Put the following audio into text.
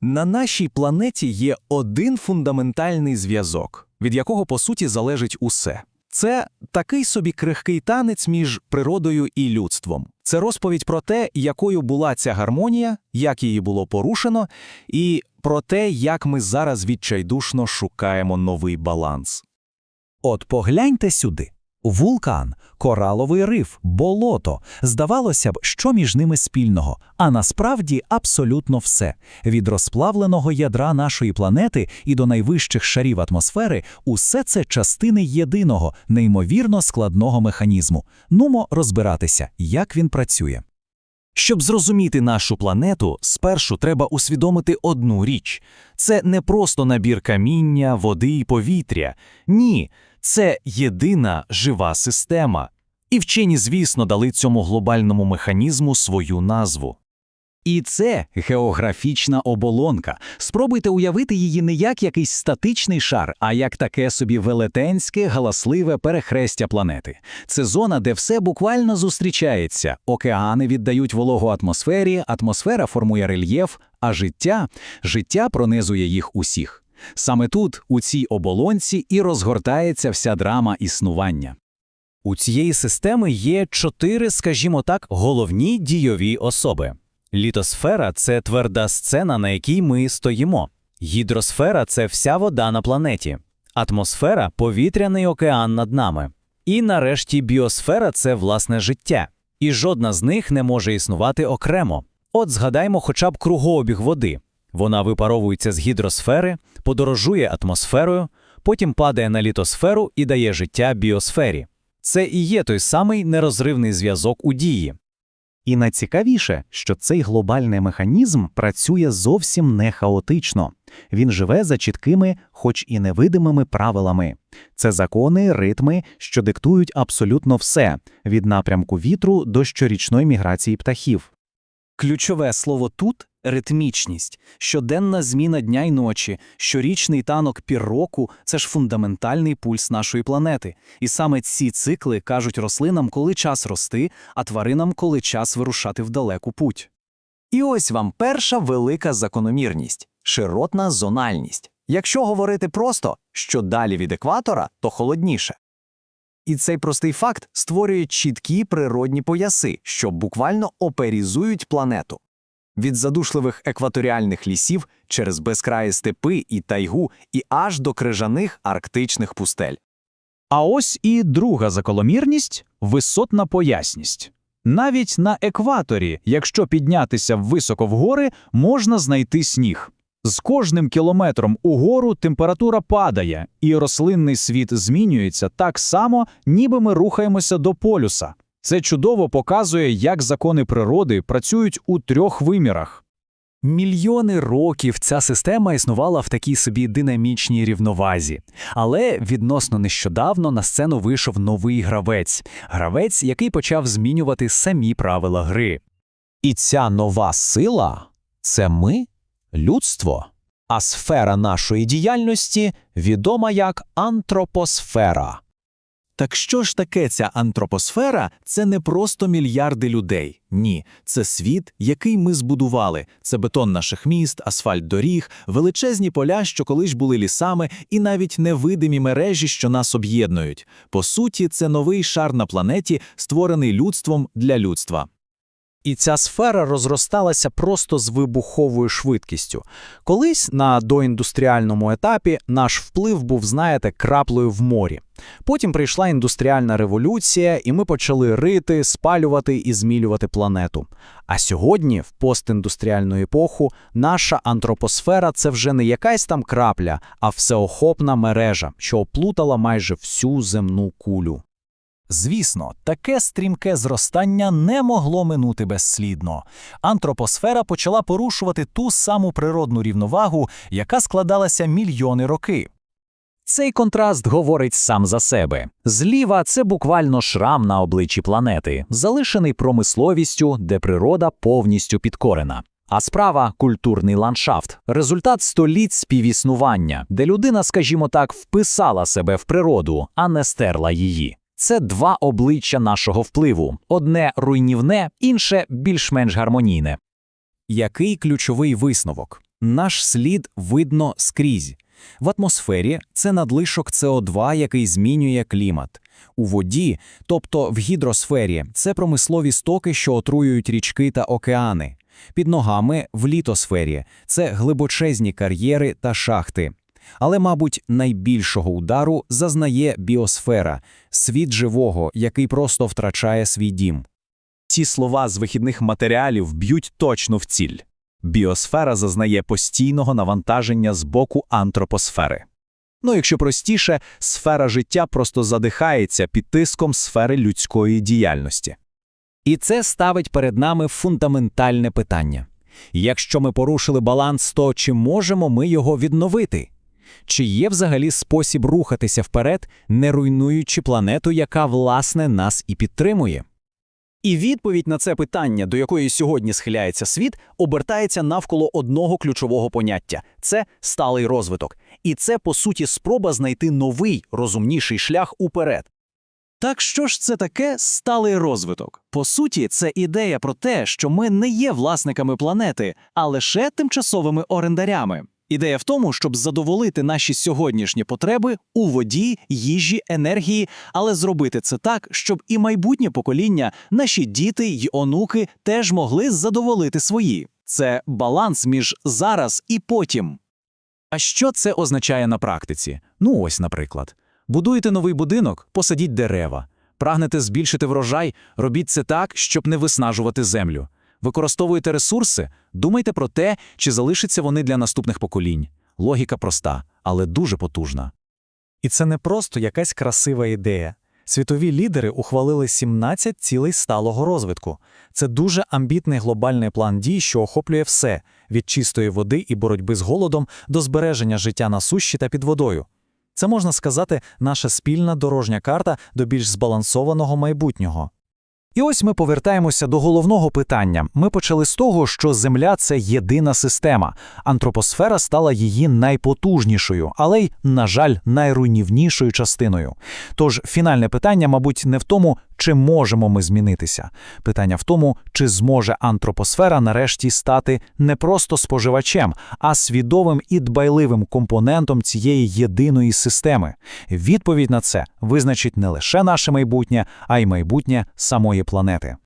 На нашій планеті є один фундаментальний зв'язок, від якого по суті залежить усе. Це такий собі крихкий танець між природою і людством. Це розповідь про те, якою була ця гармонія, як її було порушено, і про те, як ми зараз відчайдушно шукаємо новий баланс. От погляньте сюди. Вулкан, кораловий риф, болото. Здавалося б, що між ними спільного, а насправді абсолютно все. Від розплавленого ядра нашої планети і до найвищих шарів атмосфери усе це частини єдиного, неймовірно складного механізму. Нумо розбиратися, як він працює. Щоб зрозуміти нашу планету, спершу треба усвідомити одну річ: це не просто набір каміння, води і повітря. Ні, це єдина жива система. І вчені, звісно, дали цьому глобальному механізму свою назву. І це географічна оболонка. Спробуйте уявити її не як якийсь статичний шар, а як таке собі велетенське, галасливе перехрестя планети. Це зона, де все буквально зустрічається. Океани віддають вологу атмосфері, атмосфера формує рельєф, а життя життя пронизує їх усіх. Саме тут, у цій оболонці, і розгортається вся драма існування. У цієї системи є чотири, скажімо так, головні дійові особи. Літосфера це тверда сцена, на якій ми стоїмо. Гідросфера це вся вода на планеті. Атмосфера повітряний океан над нами. І нарешті біосфера це власне життя. І жодна з них не може існувати окремо. От згадаймо хоча б кругообіг води. Вона випаровується з гідросфери, подорожує атмосферою, потім падає на літосферу і дає життя біосфері. Це і є той самий нерозривний зв'язок у дії. І найцікавіше, що цей глобальний механізм працює зовсім не хаотично. Він живе за чіткими, хоч і невидимими правилами. Це закони, ритми, що диктують абсолютно все від напрямку вітру до щорічної міграції птахів. Ключове слово тут ритмічність, щоденна зміна дня й ночі, щорічний танок півроку – це ж фундаментальний пульс нашої планети. І саме ці цикли кажуть рослинам, коли час рости, а тваринам, коли час вирушати в далеку путь. І ось вам перша велика закономірність – широтна зональність. Якщо говорити просто, що далі від екватора, то холодніше. І цей простий факт створює чіткі природні пояси, що буквально оперізують планету. Від задушливих екваторіальних лісів через безкраї степи і тайгу і аж до крижаних арктичних пустель. А ось і друга закономірність – висотна поясність. Навіть на екваторі, якщо піднятися високо в гори, можна знайти сніг. З кожним кілометром угору температура падає, і рослинний світ змінюється так само, ніби ми рухаємося до полюса. Це чудово показує, як закони природи працюють у трьох вимірах. Мільйони років ця система існувала в такій собі динамічній рівновазі. Але відносно нещодавно на сцену вийшов новий гравець. Гравець, який почав змінювати самі правила гри. І ця нова сила це ми, людство. А сфера нашої діяльності відома як антропосфера. Так що ж таке ця антропосфера? Це не просто мільярди людей. Ні, це світ, який ми збудували. Це бетон наших міст, асфальт доріг, величезні поля, що колись були лісами, і навіть невидимі мережі, що нас об'єднують. По суті, це новий шар на планеті, створений людством для людства. І ця сфера розросталася просто з вибуховою швидкістю. Колись на доіндустріальному етапі наш вплив був, знаєте, краплею в морі. Потім прийшла індустріальна революція, і ми почали рити, спалювати і змілювати планету. А сьогодні, в постіндустріальну епоху, наша антропосфера це вже не якась там крапля, а всеохопна мережа, що оплутала майже всю земну кулю. Звісно, таке стрімке зростання не могло минути безслідно. Антропосфера почала порушувати ту саму природну рівновагу, яка складалася мільйони роки. Цей контраст говорить сам за себе. Зліва це буквально шрам на обличчі планети, залишений промисловістю, де природа повністю підкорена. А справа культурний ландшафт, результат століть співіснування, де людина, скажімо так, вписала себе в природу, а не стерла її. Це два обличчя нашого впливу: одне руйнівне, інше більш-менш гармонійне. Який ключовий висновок? Наш слід видно скрізь. В атмосфері це надлишок СО2, який змінює клімат. У воді, тобто в гідросфері, це промислові стоки, що отруюють річки та океани. Під ногами в літосфері це глибочезні кар'єри та шахти. Але, мабуть, найбільшого удару зазнає біосфера – світ живого, який просто втрачає свій дім. Ці слова з вихідних матеріалів б'ють точно в ціль. Біосфера зазнає постійного навантаження з боку антропосфери. Ну, якщо простіше, сфера життя просто задихається під тиском сфери людської діяльності. І це ставить перед нами фундаментальне питання. Якщо ми порушили баланс, то чи можемо ми його відновити? Чи є взагалі спосіб рухатися вперед, не руйнуючи планету, яка, власне, нас і підтримує? І відповідь на це питання, до якої сьогодні схиляється світ, обертається навколо одного ключового поняття – це сталий розвиток. І це, по суті, спроба знайти новий, розумніший шлях уперед. Так що ж це таке сталий розвиток? По суті, це ідея про те, що ми не є власниками планети, а лише тимчасовими орендарями. Ідея в тому, щоб задоволити наші сьогоднішні потреби у воді, їжі, енергії, але зробити це так, щоб і майбутнє покоління, наші діти й онуки теж могли задоволити свої. Це баланс між зараз і потім. А що це означає на практиці? Ну ось, наприклад. Будуєте новий будинок, посадіть дерева. Прагнете збільшити врожай, робіть це так, щоб не виснажувати землю. Використовуєте ресурси, думайте про те, чи залишаться вони для наступних поколінь. Логіка проста, але дуже потужна. І це не просто якась красива ідея. Світові лідери ухвалили 17 цілей сталого розвитку. Це дуже амбітний глобальний план дій, що охоплює все від чистої води і боротьби з голодом до збереження життя на суші та під водою. Це можна сказати, наша спільна дорожня карта до більш збалансованого майбутнього. І ось ми повертаємося до головного питання. Ми почали з того, що Земля це єдина система. Антропосфера стала її найпотужнішою, але й, на жаль, найруйнівнішою частиною. Тож фінальне питання, мабуть, не в тому, чи можемо ми змінитися. Питання в тому, чи зможе антропосфера нарешті стати не просто споживачем, а свідомим і дбайливим компонентом цієї єдиної системи. Відповідь на це визначить не лише наше майбутнє, а й майбутнє самої планети.